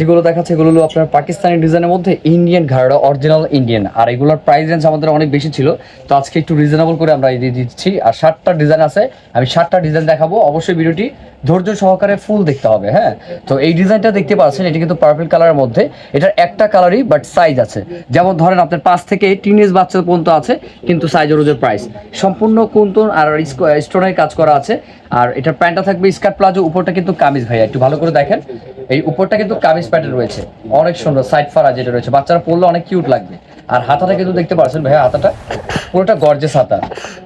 যেগুলো দেখাচ্ছে এগুলো আপনার পাকিস্তানি ডিজাইনের মধ্যে ইন্ডিয়ান ঘাড়া অরিজিনাল ইন্ডিয়ান আর এগুলোর প্রাইস রেঞ্জ আমাদের অনেক বেশি ছিল, তো আজকে একটু রিজনেবল করে আমরা এই দিচ্ছি। আর ষাটটা ডিজাইন আছে, আমি ষাটটা ডিজাইন দেখাবো। অবশ্যই ভিডিওটি ধৈর্য সহকারে ফুল দেখতে হবে হ্যাঁ? তো এই ডিজাইনটা দেখতে পাচ্ছেন, এটি কিন্তু পার্পল কালারের মধ্যে। এটার একটা কালারই বাট সাইজ আছে। যেমন ধরেন আপনার পাঁচ থেকে টিনেজ বাচ্চা পর্যন্ত আছে, কিন্তু সাইজ অনুযায়ী প্রাইস সম্পূর্ণ কুন্তন আর স্টোনের কাজ করা আছে। আর এটার প্যান্টটা থাকবে স্কার্ট প্লাজো উপরটা কিন্তু কামিজ ভাইয়া, একটু ভালো করে দেখেন। এই উপরটা কিন্তু কামিজ প্যাটার্ন রয়েছে। অনেক সুন্দর সাইড ফারা যেটা রয়েছে। বাচ্চারা পরলে অনেক কিউট লাগবে। আর হাতাটা কিন্তু দেখতে পাচ্ছেন ভাইয়া, হাতাটা পুরোটা গর্জেস হাতা।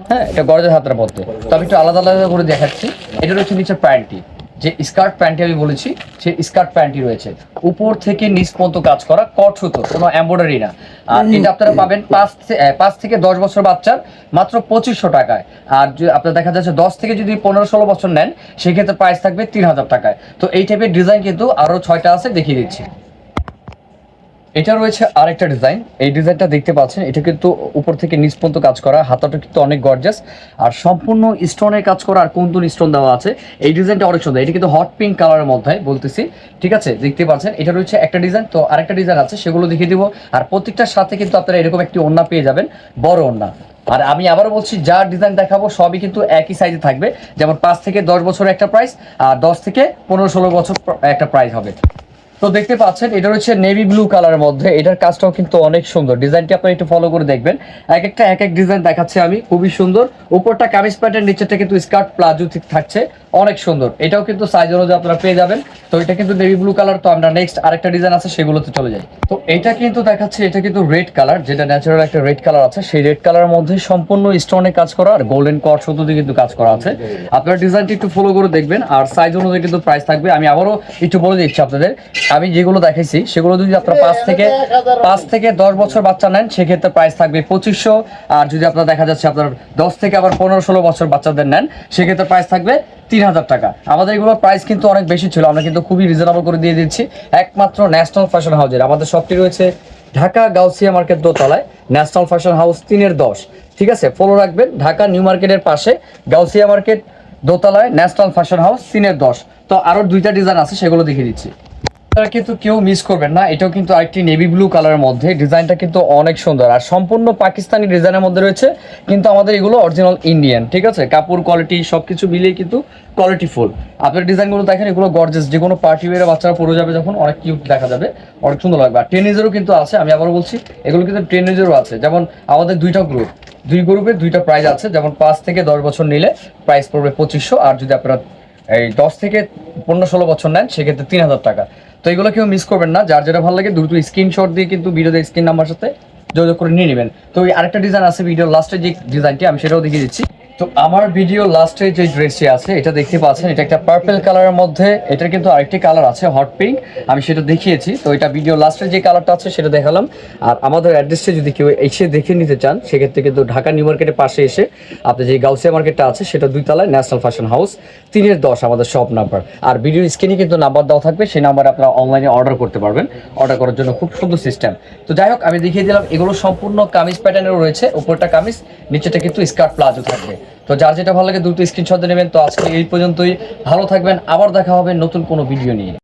হ্যাঁ এটা গর্জেস হাতার মধ্যে। তো আমি একটু আলাদা আলাদা করে দেখাচ্ছি। এটা রয়েছে নিচের প্যান্টটি। যে স্কার্ট প্যান্টটি আমি বলেছি সেই স্কার্ট প্যান্টটি রয়েছে। উপর থেকে নিচ পর্যন্ত কাজ করা কট সুতো কোনো এম্ব্রয়ডারি না। আর এটা আপনারা পাবেন পাঁচ পাঁচ থেকে দশ বছর বাচ্চার মাত্র পঁচিশশো টাকায়। আর আপনার দেখা যাচ্ছে দশ থেকে যদি পনেরো ষোলো বছর নেন সেক্ষেত্রে প্রাইস থাকবে তিন হাজার টাকায়। তো এই টাইপের ডিজাইন কিন্তু আরও ছয়টা আছে দেখিয়ে দিচ্ছি। এটা রয়েছে আরেকটা ডিজাইন। এই ডিজাইনটা দেখতে পাচ্ছেন, এটা কিন্তু উপর থেকে নিচ পর্যন্ত কাজ করা, হাতাটা কিন্তু অনেক গর্জাস আর সম্পূর্ণ স্টোনের কাজ করা আর কুন্দন স্টোন দেওয়া আছে। এই ডিজাইনটা অনেক সুন্দর, এটা কিন্তু হট পিঙ্ক কালারের মধ্যে, বলতেছি। ঠিক আছে, দেখতে পাচ্ছেন, এটা রয়েছে একটা ডিজাইন। তো আরেকটা ডিজাইন আছে, সেগুলো দেখিয়ে দিব। আর প্রত্যেকটার সাথে কিন্তু আপনারা এরকম একটি ওন্না পেয়ে যাবেন, বড় ওন্না আর আমি আবারও বলছি, যা ডিজাইন দেখাবো, সবই কিন্তু একই সাইজে থাকবে। যেমন পাঁচ থেকে দশ বছর একটা প্রাইস আর দশ থেকে পনেরো ষোলো বছর একটা প্রাইস হবে। তো দেখতে পাচ্ছেন, এটা হচ্ছে নেভি ব্লু কালারের মধ্যে। এটার কাজটাও কিন্তু অনেক সুন্দর। ডিজাইনটি আপনারা একটু ফলো করে দেখবেন। এক একটা, এক এক ডিজাইন দেখাচ্ছে আমি। খুবই সুন্দর। উপরটা কামিজ প্যাটার্ন নিচেরটা কিন্তু স্কার্ট প্লাজো থাকছে। অনেক সুন্দর। এটাও কিন্তু সাইজ অনুযায়ী আপনারা পেয়ে যাবেন। তো এটা কিন্তু নেভি ব্লু কালার তো আমরা নেক্সট আরেকটা ডিজাইন আছে সেগুলোতে চলে যাই। তো এটা কিন্তু দেখাচ্ছে এটা কিন্তু রেড কালার যেটা ন্যাচারাল একটা রেড কালার আছে। সেই রেড কালারের মধ্যে সম্পূর্ণ স্টোনে কাজ করা আর গোল্ডেন কট দিয়ে কিন্তু কাজ করা আছে। আপনারা ডিজাইনটি একটু ফলো করে দেখবেন আর সাইজ অনুযায়ী কিন্তু প্রাইস থাকবে। আমি আবারও একটু বলে দিচ্ছি আপনাদের আমি যেগুলো দেখাইছি সেগুলো যদি আপনারা পাঁচ থেকে পাঁচ থেকে দশ বছর বাচ্চা নেন সেক্ষেত্রে প্রাইস থাকবে পঁচিশশো। আর যদি আপনার দেখা যাচ্ছে আপনার দশ থেকে আবার পনেরো ষোলো বছর বাচ্চাদের নেন সেক্ষেত্রে প্রাইস থাকবে তিন হাজার টাকা। আমাদের এগুলো প্রাইস কিন্তু অনেক বেশি ছিল, আমরা কিন্তু খুবই রিজনেবল করে দিয়ে দিচ্ছি। একমাত্র ন্যাশনাল ফ্যাশন হাউজের আমাদের শপটি রয়েছে ঢাকা গাউসিয়া মার্কেট দোতলায় ন্যাশনাল ফ্যাশন হাউস তিনের দশ। ঠিক আছে? ফলো রাখবেন। ঢাকা নিউ মার্কেটের পাশে গাউসিয়া মার্কেট দোতলায় ন্যাশনাল ফ্যাশন হাউস তিনের দশ। তো আরও দুইটা ডিজাইন আছে, সেগুলো দেখিয়ে দিচ্ছি। আপনারা কিন্তু কেউ মিস করবেন না। এটাও কিন্তু আরেকটি নেভি ব্লু কালারের মধ্যে। ডিজাইনটা কিন্তু অনেক সুন্দর। আর সম্পূর্ণ পাকিস্তানি ডিজাইনের মধ্যে রয়েছে, কিন্তু আমাদের এগুলো অরিজিনাল ইন্ডিয়ান ঠিক আছে? কাপড় কোয়ালিটি সব কিছু মিলিয়ে কিন্তু কোয়ালিটি ফুল আপনার ডিজাইনগুলো দেখেন, এগুলো গর্জেস যে কোনো পার্টি ওয়ারে বাচ্চারা পরে যাবে যখন, অনেক কিউট দেখা যাবে। অনেক সুন্দর লাগবে। আর টেনিজেরও কিন্তু আছে, আমি আবার বলছি, এগুলো কিন্তু টেনিজেরও আছে। যেমন আমাদের দুইটা গ্রুপ দুই গ্রুপে দুইটা প্রাইস আছে। যেমন পাঁচ থেকে দশ বছর নিলে প্রাইস পড়বে পঁচিশশো, আর যদি আপনারা এই দশ থেকে পনেরো ষোলো বছর নেন, সেক্ষেত্রে তিন হাজার টাকা। তো এগুলো কেউ মিস করবেন না। যার যেটা ভালো লাগে দ্রুত স্ক্রিনশট দিয়ে কিন্তু ভিডিওতে স্ক্রিন নাম্বার সাথে যোগাযোগ করে নিয়ে নেবেন। তো আরেকটা ডিজাইন আছে ভিডিওর লাস্টে যে ডিজাইনটি আমি সেটাও দেখিয়ে দিচ্ছি। তো আমার ভিডিও লাস্টে যে ড্রেসটি আছে, এটা দেখতে পাচ্ছেন, এটা একটা পার্পল কালারের মধ্যে, এটার কিন্তু আরেকটি কালার আছে হট পিঙ্ক আমি সেটা দেখিয়েছি। তো এটা ভিডিও লাস্টে যে কালারটা আছে, সেটা দেখালাম। আর আমাদের অ্যাড্রেসটা যদি কেউ এসে দেখে নিতে চান, সেক্ষেত্রে কিন্তু ঢাকা নিউ মার্কেটের পাশে এসে আপনি যে গাউসিয়া মার্কেটটা আছে, সেটা দুই তলায় ন্যাশনাল ফ্যাশন হাউস, তিনের দশ, আমাদের শপ নাম্বার আর ভিডিও স্ক্রিনে কিন্তু নাম্বার দেওয়া থাকবে, সেই নাম্বারে আপনারা অনলাইনে অর্ডার করতে পারবেন। অর্ডার করার জন্য খুব সুন্দর সিস্টেম তো যাই হোক, আমি দেখিয়ে দিলাম, এগুলো সম্পূর্ণ কামিজ প্যাটার্নের রয়েছে, উপরটা কামিজ, নিচেটা কিন্তু স্কার্ট প্লাজো থাকবে। তো যার যেটা ভালো লাগে দ্রুত স্ক্রিনশট নেবেন। তো আজকে এই পর্যন্তই। ভালো থাকবেন। আবার দেখা হবে নতুন কোনো ভিডিও নিয়ে।